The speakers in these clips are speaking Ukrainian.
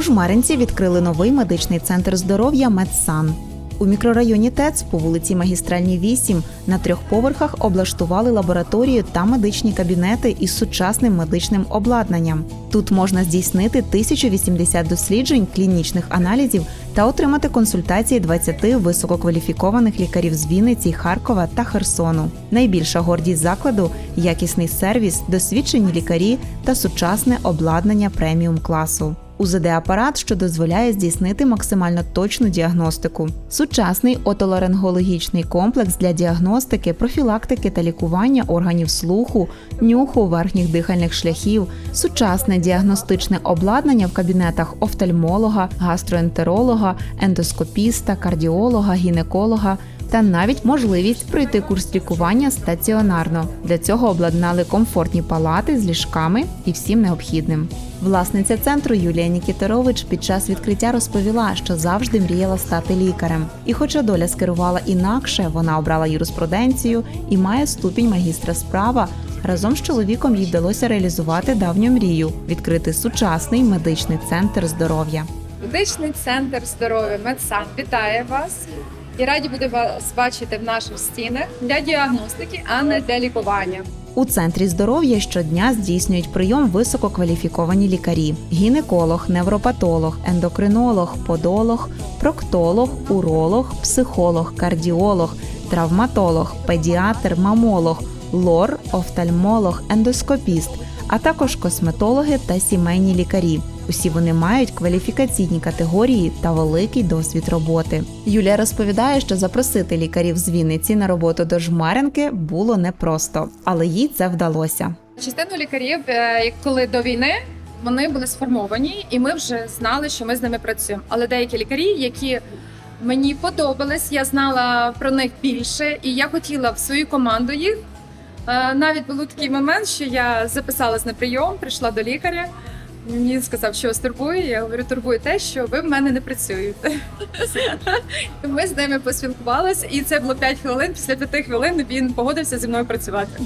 У Жмеринці відкрили новий медичний центр здоров'я Медсан. У мікрорайоні ТЕЦ по вулиці Магістральній 8 на трьох поверхах облаштували лабораторію та медичні кабінети із сучасним медичним обладнанням. Тут можна здійснити 1080 досліджень, клінічних аналізів та отримати консультації 20 висококваліфікованих лікарів з Вінниці, Харкова та Херсону. Найбільша гордість закладу якісний сервіс, досвідчені лікарі та сучасне обладнання преміум класу. УЗД-апарат, що дозволяє здійснити максимально точну діагностику, сучасний отоларингологічний комплекс для діагностики, профілактики та лікування органів слуху, нюху, верхніх дихальних шляхів, сучасне діагностичне обладнання в кабінетах офтальмолога, гастроентеролога, ендоскопіста, кардіолога, гінеколога. Та навіть можливість пройти курс лікування стаціонарно. Для цього обладнали комфортні палати з ліжками і всім необхідним. Власниця центру Юлія Нікітерович під час відкриття розповіла, що завжди мріяла стати лікарем. І хоча доля скерувала інакше, вона обрала юриспруденцію і має ступінь магістра справа. Разом з чоловіком їй вдалося реалізувати давню мрію відкрити сучасний медичний центр здоров'я. Медичний центр здоров'я Медсан вітає вас і раді буде вас бачити в наших стінах для діагностики, а не для лікування. У центрі здоров'я щодня здійснюють прийом висококваліфіковані лікарі: гінеколог, невропатолог, ендокринолог, подолог, проктолог, уролог, психолог, кардіолог, травматолог, педіатр, мамолог, лор, офтальмолог, ендоскопіст, а також косметологи та сімейні лікарі. Усі вони мають кваліфікаційні категорії та великий досвід роботи. Юлія розповідає, що запросити лікарів з Вінниці на роботу до Жмеренки було непросто, але їй це вдалося. Частину лікарів, е, коли до війни, вони були сформовані, і ми вже знали, що ми з ними працюємо. Але деякі лікарі, які мені подобались, я знала про них більше, і я хотіла в свою команду їх. Е, Навіть був такий момент, що я записалась на прийом, прийшла до лікаря. Він сказав, що вас турбує. Я говорю, турбує те, що ви в мене не працюєте. Ми з ними поспілкувалися, і це було 5 хвилин. Після 5 хвилин він погодився зі мною працювати.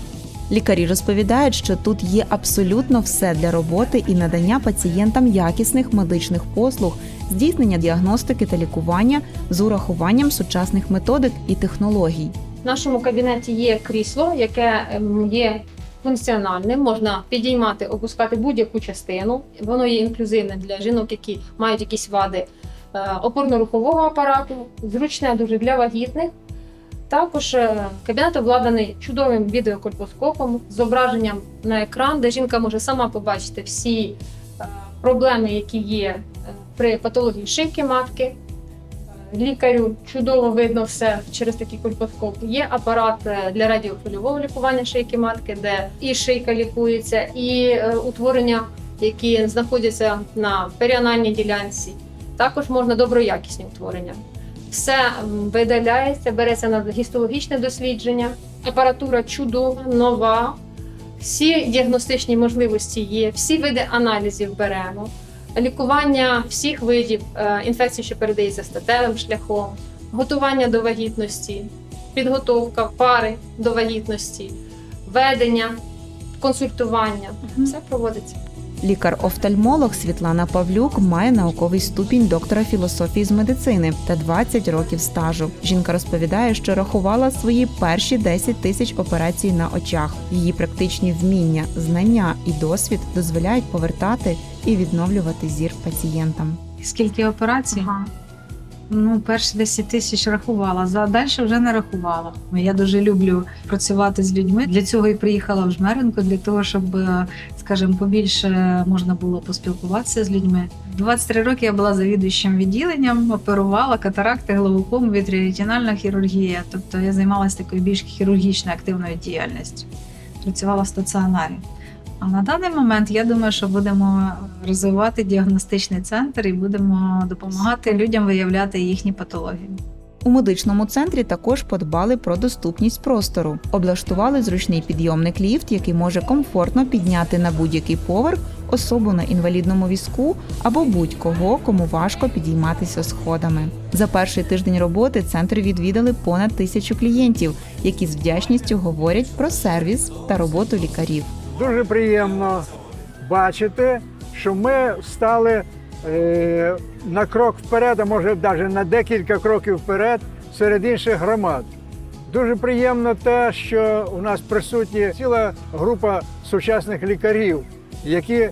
Лікарі розповідають, що тут є абсолютно все для роботи і надання пацієнтам якісних медичних послуг, здійснення діагностики та лікування з урахуванням сучасних методик і технологій. В нашому кабінеті є крісло, яке ем, є функціональним. Можна підіймати, опускати будь-яку частину. Воно є інклюзивне для жінок, які мають якісь вади е, опорно-рухового апарату, зручне дуже для вагітних. Також е, кабінет обладнаний чудовим відеокольпоскопом з зображенням на екран, де жінка може сама побачити всі е, проблеми, які є при патології шийки матки. Лікарю чудово видно все через такий кольпоскоп. Є апарат е, для радіохвильового лікування шийки матки, де і шийка лікується, і е, утворення, які знаходяться на періанальній ділянці. Також можна доброякісні утворення. Все видаляється, береться на гістологічне дослідження. Апаратура чудова, нова. Всі діагностичні можливості є, всі види аналізів беремо лікування всіх видів е, інфекцій, що передається статевим шляхом, готування до вагітності, підготовка пари до вагітності, ведення, консультування. Все проводиться. Лікар-офтальмолог Світлана Павлюк має науковий ступінь доктора філософії з медицини та 20 років стажу. Жінка розповідає, що рахувала свої перші 10 тисяч операцій на очах. Її практичні вміння, знання і досвід дозволяють повертати і відновлювати зір пацієнтам. Скільки операцій? Ну, перші 10 тисяч рахувала, за далі вже не рахувала. Я дуже люблю працювати з людьми. Для цього і приїхала в Жмеринку, для того, щоб, е, скажімо, побільше можна було поспілкуватися з людьми. 23 роки я була завідуючим відділенням, оперувала катаракти, глауком, вітріоретинальна хірургія. Тобто я займалася такою більш хірургічною активною діяльністю. Працювала в стаціонарі. А на даний момент я думаю, що будемо розвивати діагностичний центр і будемо допомагати людям виявляти їхні патології. У медичному центрі також подбали про доступність простору, облаштували зручний підйомник ліфт, який може комфортно підняти на будь-який поверх особу на інвалідному візку або будь-кого, кому важко підійматися сходами. За перший тиждень роботи центр відвідали понад тисячу клієнтів, які з вдячністю говорять про сервіс та роботу лікарів. Дуже приємно бачити, що ми стали е, на крок вперед, а може навіть на декілька кроків вперед серед інших громад. Дуже приємно те, що у нас присутні ціла група сучасних лікарів, які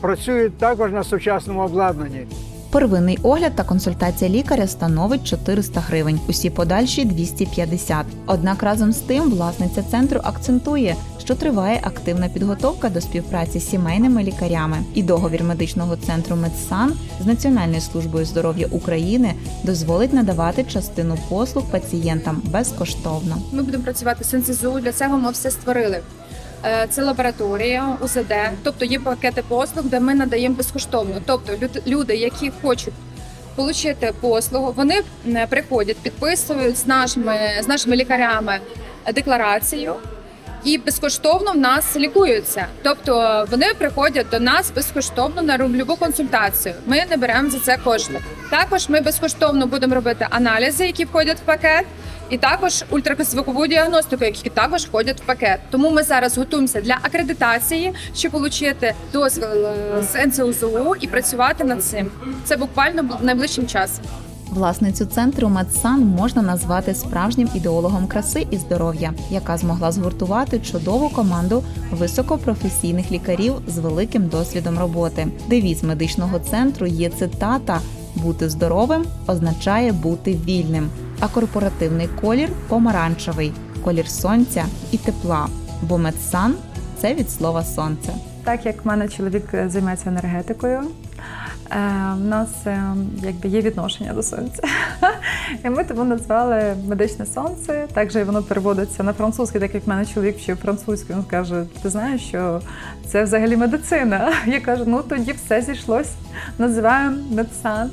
працюють також на сучасному обладнанні. Первинний огляд та консультація лікаря становить 400 гривень, усі подальші 250. Однак разом з тим власниця центру акцентує, що триває активна підготовка до співпраці з сімейними лікарями, і договір медичного центру Медсан з Національною службою здоров'я України дозволить надавати частину послуг пацієнтам безкоштовно. Ми будемо працювати з НСЗУ. Для цього ми все створили. Е, Це лабораторія, УЗД, тобто є пакети послуг, де ми надаємо безкоштовно. Тобто люд- люди, які хочуть отримати послугу, вони приходять, підписують з нашими, з нашими лікарями декларацію. І безкоштовно в нас лікуються. Тобто вони приходять до нас безкоштовно на любу консультацію. Ми не беремо за це кошти. Також ми безкоштовно будемо робити аналізи, які входять в пакет, і також ультразвукову діагностику, які також входять в пакет. Тому ми зараз готуємося для акредитації, щоб отримати дозвіл е, з НСУЗУ і працювати над цим. Це буквально найближчим часом. Власницю центру Медсан можна назвати справжнім ідеологом краси і здоров'я, яка змогла згуртувати чудову команду високопрофесійних лікарів з великим досвідом роботи. Девіз медичного центру є цитата: бути здоровим означає бути вільним. А корпоративний колір помаранчевий, колір сонця і тепла. Бо медсан це від слова сонце. Так як в мене чоловік е, займається енергетикою, е, в нас е, якби є відношення до сонця. І ми тому назвали медичне сонце. Також воно переводиться на французький, так як в мене чоловік вчив французьку. Він каже: ти знаєш, що це взагалі медицина. Я кажу, ну тоді все зійшлось. Називаємо медсан.